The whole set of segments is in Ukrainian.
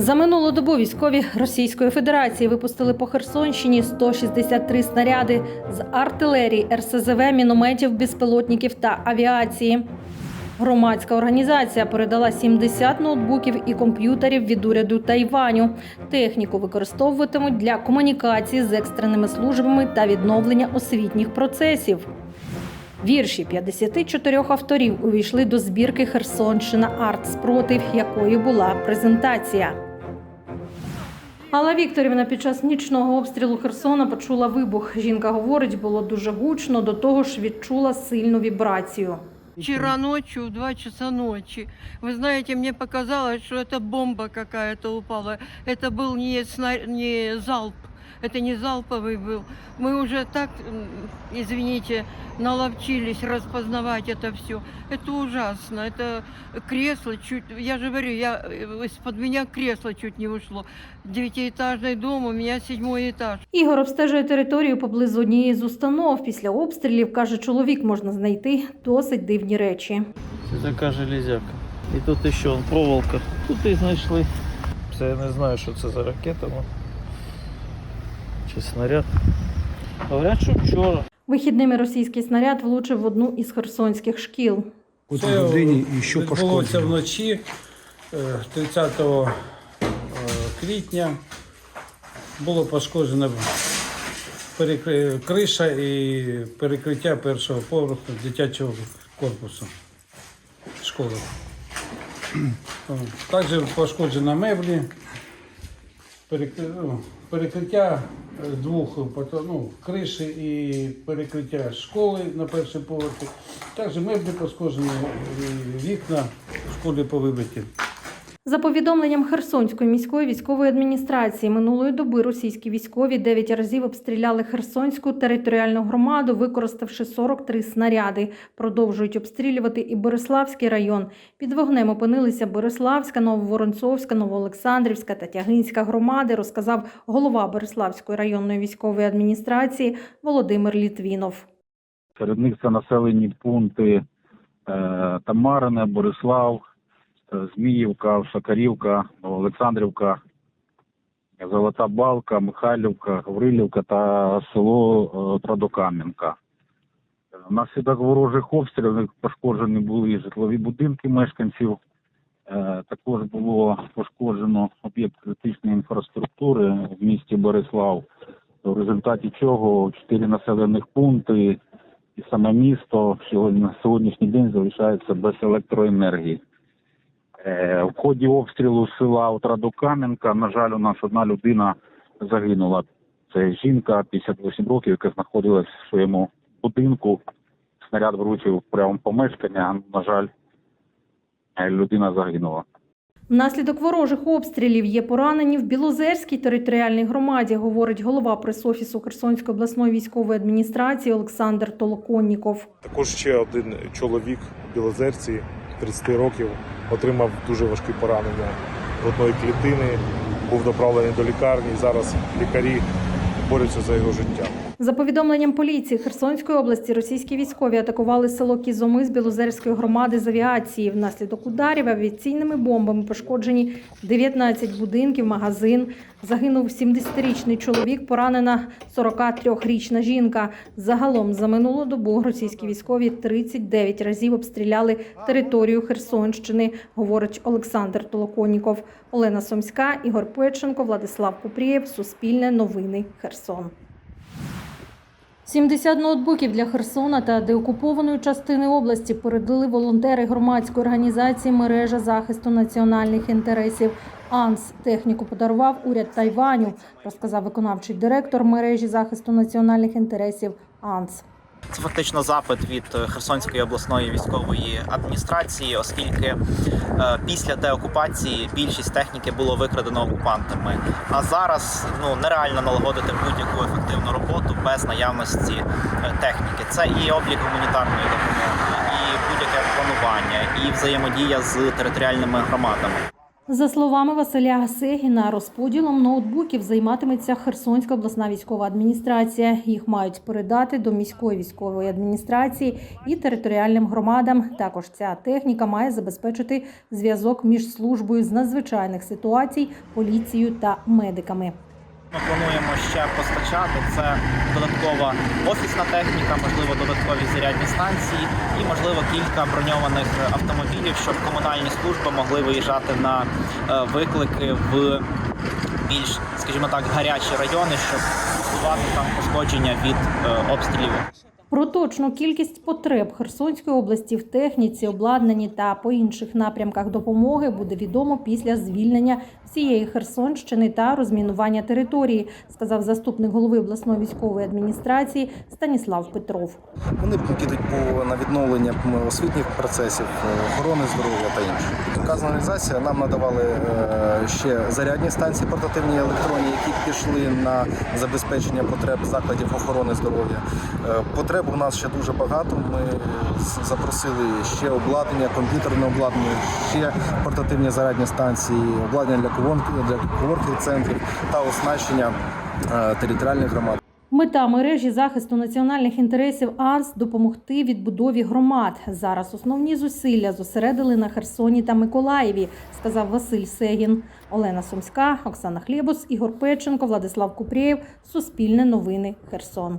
За минулу добу військові Російської Федерації випустили по Херсонщині 163 снаряди з артилерії, РСЗВ, мінометів, безпілотників та авіації. Громадська організація передала 70 ноутбуків і комп'ютерів від уряду Тайваню. Техніку використовуватимуть для комунікації з екстреними службами та відновлення освітніх процесів. Вірші 54 авторів увійшли до збірки Херсонщина Арт спротив, якою була презентація. Алла Вікторівна під час нічного обстрілу Херсона почула вибух. Жінка говорить, було дуже гучно, до того ж відчула сильну вібрацію. Вчера ночью, в 2 часа ночи, вы знаете, мне показалось, что это бомба какая-то упала. Это был не, сна- не залп, это не залповый был. Мы уже так, м, извините, наловчились распознавать это все. Это ужасно. Это кресло чуть, я же говорю, я, э, из-под меня кресло чуть не ушло. Девятиэтажный дом, у меня седьмой этаж. Ігор обстежує територію поблизу однієї з установ. Після обстрілів каже, чоловік можна знайти досить дивні речі. Це така железяка. І тут ще он, проволока. Тут і знайшли. Це я не знаю, що це за ракета. Чи снаряд. Говорять, що вчора. Вихідними російський снаряд влучив в одну із херсонських шкіл. У Це цій людині і що відбулося вночі е, 30 е, квітня. Було пошкоджено перекри- криша і перекриття першого поверху дитячого корпусу школи. О, Також пошкоджено меблі, перекриття е, двох ну, криші і перекриття школи на першій поверхі. Також меблі поскожені, вікна в школі повибиті. За повідомленням Херсонської міської військової адміністрації, минулої доби російські військові 9 разів обстріляли Херсонську територіальну громаду, використавши 43 снаряди. Продовжують обстрілювати і Бориславський район. Під вогнем опинилися Бориславська, Нововоронцовська, Новоолександрівська та Тягинська громади, розказав голова Бориславської районної військової адміністрації Володимир Літвінов. Серед них це населені пункти е, Тамарине, Борислав, Зміївка, Шакарівка, Олександрівка, Золота Балка, Михайлівка, Гаврилівка та село е, Традокам'янка. Е, Внаслідок ворожих обстрілів пошкоджені були житлові будинки мешканців. Е, Також було пошкоджено об'єкт критичної інфраструктури в місті Борислав, в результаті чого чотири населених пункти і саме місто на сьогоднішній день залишається без електроенергії. Е, в ході обстрілу села Отрадокам'янка, на жаль, у нас одна людина загинула. Це жінка 58 років, яка знаходилась в своєму будинку. Снаряд влучив прямо помешкання. На жаль, е, людина загинула. Внаслідок ворожих обстрілів є поранені в Білозерській територіальній громаді, говорить голова прес-офісу Херсонської обласної військової адміністрації Олександр Толоконніков. Також ще один чоловік в Білозерці 30 років отримав дуже важкі поранення грудної клітини, був доправлений до лікарні. Зараз лікарі борються за його життя. За повідомленням поліції Херсонської області, російські військові атакували село Кізоми з Білозерської громади з авіації. Внаслідок ударів авіаційними бомбами пошкоджені 19 будинків, магазин. Загинув 70-річний чоловік, поранена 43-річна жінка. Загалом за минулу добу російські військові 39 разів обстріляли територію Херсонщини, говорить Олександр Толоконіков. Олена Сомська, Ігор Печенко, Владислав Купрієв. Суспільне новини. Херсон. 70 ноутбуків для Херсона та деокупованої частини області передали волонтери громадської організації мережа захисту національних інтересів. АНС техніку подарував уряд Тайваню, розказав виконавчий директор мережі захисту національних інтересів АНС. Це фактично запит від е, Херсонської обласної військової адміністрації, оскільки е, після деокупації більшість техніки було викрадено окупантами. А зараз ну нереально налагодити будь-яку ефективну роботу без наявності е, техніки. Це і облік гуманітарної допомоги, і будь-яке планування, і взаємодія з територіальними громадами. За словами Василя Гасегіна, розподілом ноутбуків займатиметься Херсонська обласна військова адміністрація. Їх мають передати до міської військової адміністрації і територіальним громадам. Також ця техніка має забезпечити зв'язок між службою з надзвичайних ситуацій, поліцією та медиками. Ще постачати це додаткова офісна техніка, можливо, додаткові зарядні станції і, можливо, кілька броньованих автомобілів, щоб комунальні служби могли виїжджати на е, виклики в більш, скажімо так, гарячі райони, щоб усувати там пошкодження від е, обстрілів. Про точну кількість потреб Херсонської області в техніці, обладнанні та по інших напрямках допомоги буде відомо після звільнення всієї Херсонщини та розмінування території, сказав заступник голови обласної військової адміністрації Станіслав Петров. Вони підуть по на відновлення освітніх процесів, е, охорони здоров'я та інше. Вказана організація нам надавали е, ще зарядні станції портативні електронні, які пішли на забезпечення потреб закладів охорони здоров'я. Е, Потреб у нас ще дуже багато. Ми запросили ще обладнання, комп'ютерне обладнання, ще портативні зарядні станції, обладнання для коворків, для коворків центрів та оснащення е, територіальних громад. Мета мережі захисту національних інтересів АНС допомогти відбудові громад. Зараз основні зусилля зосередили на Херсоні та Миколаєві, сказав Василь Сегін. Олена Сумська, Оксана Хлєбус, Ігор Печенко, Владислав Купрєєв. Суспільне новини. Херсон.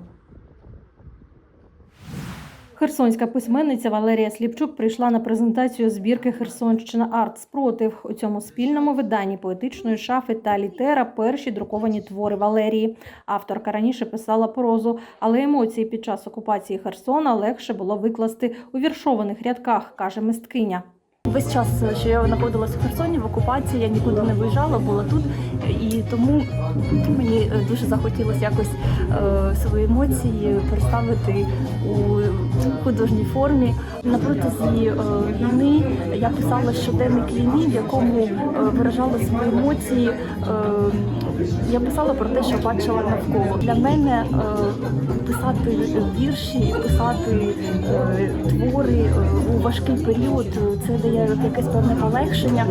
Херсонська письменниця Валерія Сліпчук прийшла на презентацію збірки Херсонщина Арт Спротив. У цьому спільному виданні поетичної шафи та літера перші друковані твори Валерії. Авторка раніше писала прозу, але емоції під час окупації Херсона легше було викласти у віршованих рядках, каже мисткиня. Весь час, що я знаходилася в Херсоні в окупації, я нікуди не виїжджала, була тут, і тому мені е, дуже захотілося якось е, свої емоції представити у художній формі. На протязі е, війни я писала щоденник війни, в якому е, виражала свої емоції. Е, я писала про те, що бачила навколо. Для мене е, писати вірші, писати е, твори е, у важкий період е, це дає якесь певне полегшення.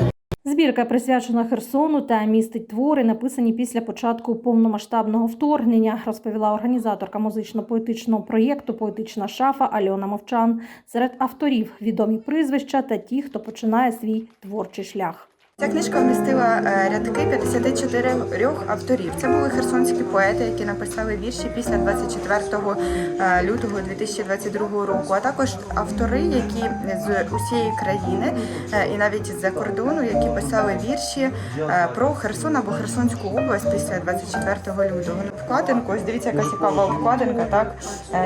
Збірка присвячена Херсону та містить твори, написані після початку повномасштабного вторгнення, розповіла організаторка музично-поетичного проєкту Поетична шафа Альона Мовчан. Серед авторів відомі прізвища та ті, хто починає свій творчий шлях. Ця книжка вмістила е, рядки 54 авторів. Це були херсонські поети, які написали вірші після 24 е, лютого 2022 року, а також автори, які з усієї країни е, і навіть з-за кордону, які писали вірші про Херсон або Херсонську область після 24 лютого. Вкладинку, ось дивіться, яка цікава вкладинка, так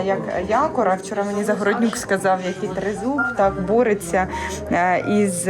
як якора. Вчора мені Загороднюк сказав, який тризуб так бореться із.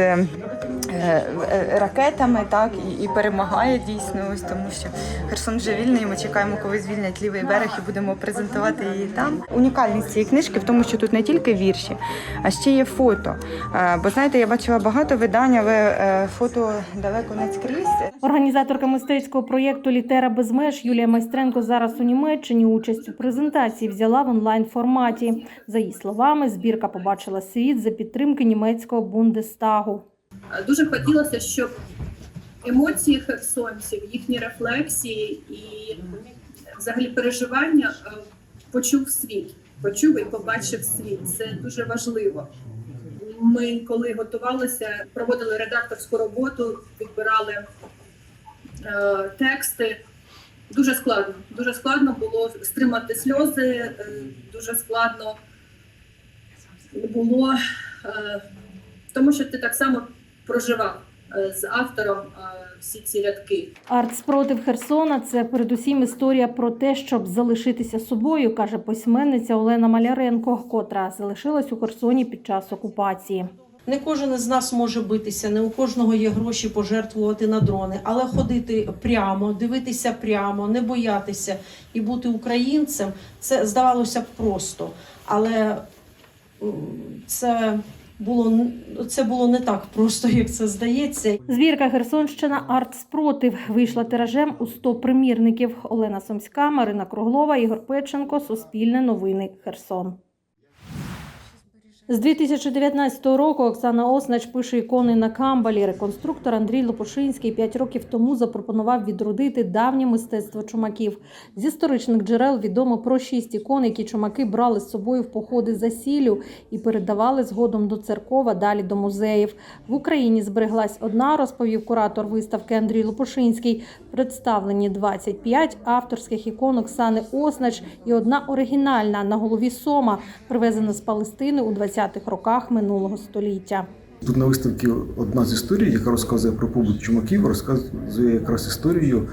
Е, е, ракетами, так і, і перемагає дійсно. Ось тому, що Херсон вже вільний. Ми чекаємо, коли звільнять лівий берег, і будемо презентувати її там. Унікальність цієї книжки в тому, що тут не тільки вірші, а ще є фото. Е, Бо знаєте, я бачила багато видань, але фото далеко не скрізь. Організаторка мистецького проєкту Літера без меж Юлія Майстренко зараз у Німеччині участь у презентації взяла в онлайн форматі. За її словами, збірка побачила світ за підтримки німецького Бундестагу. Дуже хотілося, щоб емоції херсонців, їхні рефлексії і взагалі переживання е, почув світ, почув і побачив світ. Це дуже важливо. Ми, коли готувалися, проводили редакторську роботу, підбирали е, тексти. Дуже складно. Дуже складно було стримати сльози, е, дуже складно було, е, тому що ти так само проживав е, з автором е, всі ці рядки. Арт спротив Херсона це передусім історія про те, щоб залишитися собою, каже письменниця Олена Маляренко, котра залишилась у Херсоні під час окупації. Не кожен із нас може битися, не у кожного є гроші пожертвувати на дрони, але ходити прямо, дивитися прямо, не боятися і бути українцем це здавалося б просто. Але це було це було не так просто, як це здається. Збірка Херсонщина Арт спротив вийшла тиражем у 100 примірників. Олена Сомська, Марина Круглова, Ігор Печенко. Суспільне новини. Херсон. З 2019 року Оксана Оснач пише ікони на камбалі. Реконструктор Андрій Лопушинський п'ять років тому запропонував відродити давнє мистецтво чумаків. З історичних джерел відомо про шість ікон, які чумаки брали з собою в походи за сіллю і передавали згодом до церков, а далі до музеїв. В Україні збереглась одна, розповів куратор виставки Андрій Лопушинський. Представлені 25 авторських ікон Оксани Оснач і одна оригінальна на голові сома, привезена з Палестини у 20-х роках минулого століття. Тут на виставці одна з історій, яка розказує про побут чумаків, розказує якраз історію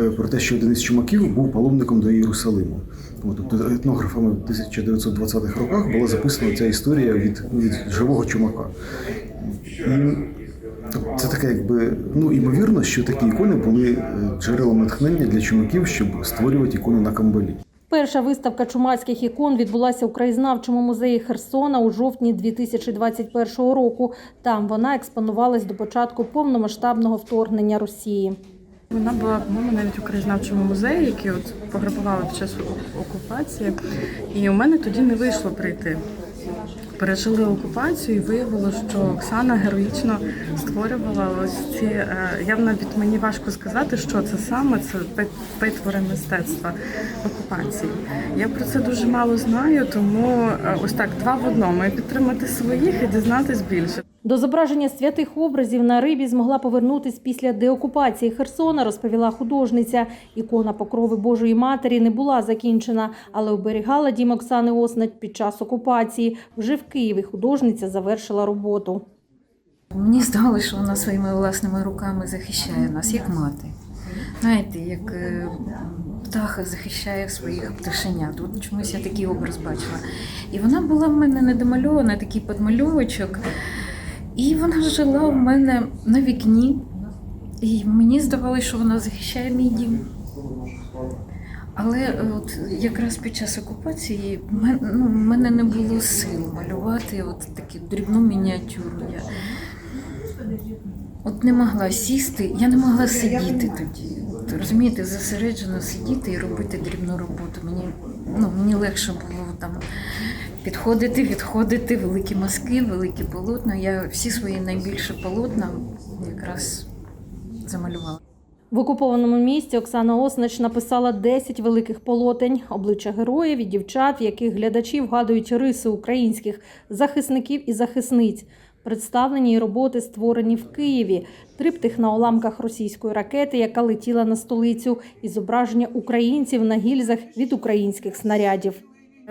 е, про те, що один із чумаків був паломником до Єрусалиму. Тобто етнографами в 1920-х роках була записана ця історія від, від живого чумака. І це таке, якби ну імовірно, що такі ікони були е, джерелом натхнення для чумаків, щоб створювати ікони на камбалі. Перша виставка чумацьких ікон відбулася у краєзнавчому музеї Херсона у жовтні 2021 року. Там вона експонувалась до початку повномасштабного вторгнення Росії. Вона була, по-моєму, навіть у краєзнавчому музеї, який от пограбували під час окупації. І у мене тоді не вийшло прийти. Пережили окупацію і виявило, що Оксана героїчно створювала ось ці. е, Я навіть мені важко сказати, що це саме це витвори мистецтва окупації. Я про це дуже мало знаю, тому е, ось так два в одному і підтримати своїх і дізнатись більше. До зображення святих образів на рибі змогла повернутись після деокупації Херсона, розповіла художниця. Ікона покрови Божої Матері не була закінчена, але оберігала дім Оксани Оснать під час окупації. Вже в Києві художниця завершила роботу. Мені здалося, що вона своїми власними руками захищає нас, як мати. Знаєте, як е, птаха захищає своїх пташенят. От чомусь я такий образ бачила. І вона була в мене недомальована, такий подмальовочок. І вона жила в мене на вікні. І мені здавалося, що вона захищає мій дім. Але е, от якраз під час окупації мен- ну, в мене не було сил малювати от таку дрібну мініатюру. Я от не могла сісти, я не могла сидіти тоді. От, розумієте, зосереджено сидіти і робити дрібну роботу. Мені, ну, мені легше було там підходити, відходити, великі мазки, великі полотна. Я всі свої найбільші полотна якраз замалювала. В окупованому місті Оксана Оснач написала 10 великих полотень, обличчя героїв і дівчат, в яких глядачі вгадують риси українських захисників і захисниць. Представлені роботи створені в Києві, триптих на уламках російської ракети, яка летіла на столицю, і зображення українців на гільзах від українських снарядів.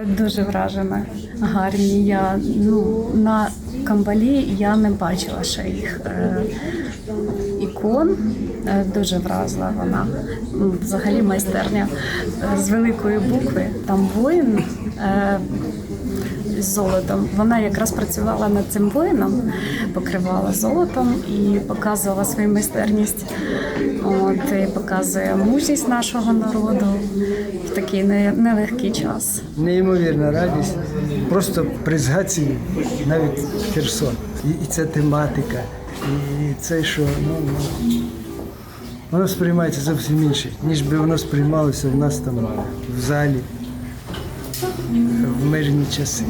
Дуже вражена. Гарні. Я ну на камбалі я не бачила ще їх е, ікон. Е, Дуже вразила вона. Взагалі майстерня е, з великої букви. Там воїн е, з золотом. Вона якраз працювала над цим воїном, покривала золотом і показувала свою майстерність. От і показує мужність нашого народу в такий нелегкий час. Неймовірна радість. Просто при згадці навіть Херсон. І, і ця тематика, і це, що ну, ну, воно сприймається зовсім інше, ніж би воно сприймалося в нас там в залі в мирні часи.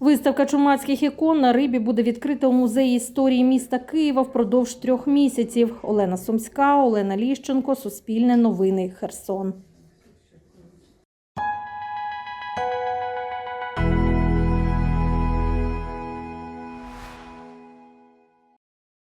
Виставка чумацьких ікон на рибі буде відкрита у музеї історії міста Києва впродовж трьох місяців. Олена Сумська, Олена Ліщенко, Суспільне новини, Херсон.